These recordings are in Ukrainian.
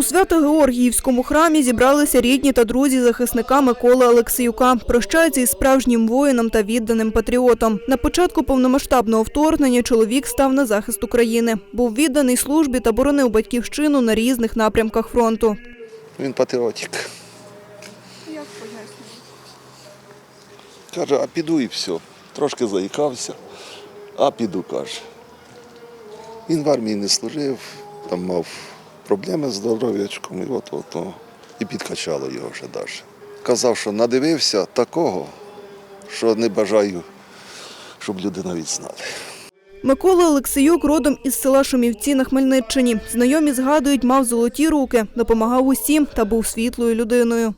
У Свято-Георгіївському храмі зібралися рідні та друзі захисника Миколи Олексіюка. Прощаються із справжнім воїном та відданим патріотом. На початку повномасштабного вторгнення чоловік став на захист України. Був відданий службі та боронив батьківщину на різних напрямках фронту. Він патріотик. Як пояснюєте? Каже, а піду і все. Трошки заїкався, а піду, каже. Він в армії не служив, там мав проблеми з здоров'ячком, і от, от, і підкачало його вже далі. Казав, що надивився такого, що не бажаю, щоб люди навіть знали. Микола Олексіюк родом із села Шумівці на Хмельниччині. Знайомі згадують, мав золоті руки, допомагав усім та був світлою людиною.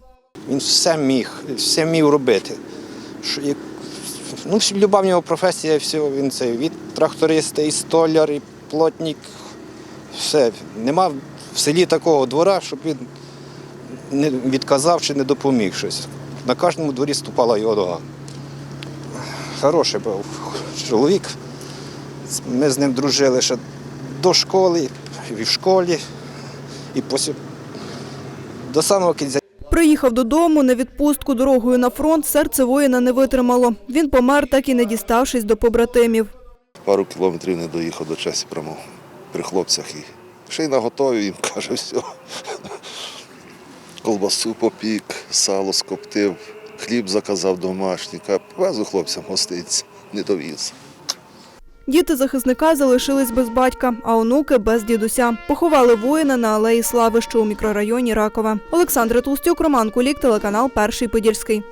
Він все міг, все міг робити. Ну, люба в нього професія, все, він це від тракториста, і столяр, і плотник. Все. Нема в селі такого двора, щоб він не відказав чи не допоміг щось. На кожному дворі ступала його нога. Хороший був чоловік. Ми з ним дружили ще до школи, і в школі, і після, до самого кінця. Приїхав додому на відпустку дорогою на фронт, серце воїна не витримало. Він помер, так і не діставшись до побратимів. Пару кілометрів не доїхав до часі прямо при хлопцях. І ще й наготові їм каже, все. Колбасу попік, сало скоптив, хліб заказав домашній. Повезу хлопцям гостинці, не довіз. Діти захисника залишились без батька, а онуки без дідуся. Поховали воїна на алеї Слави, що у мікрорайоні Ракове. Олександра Толстюк, Роман Кулік, телеканал Перший Подільський.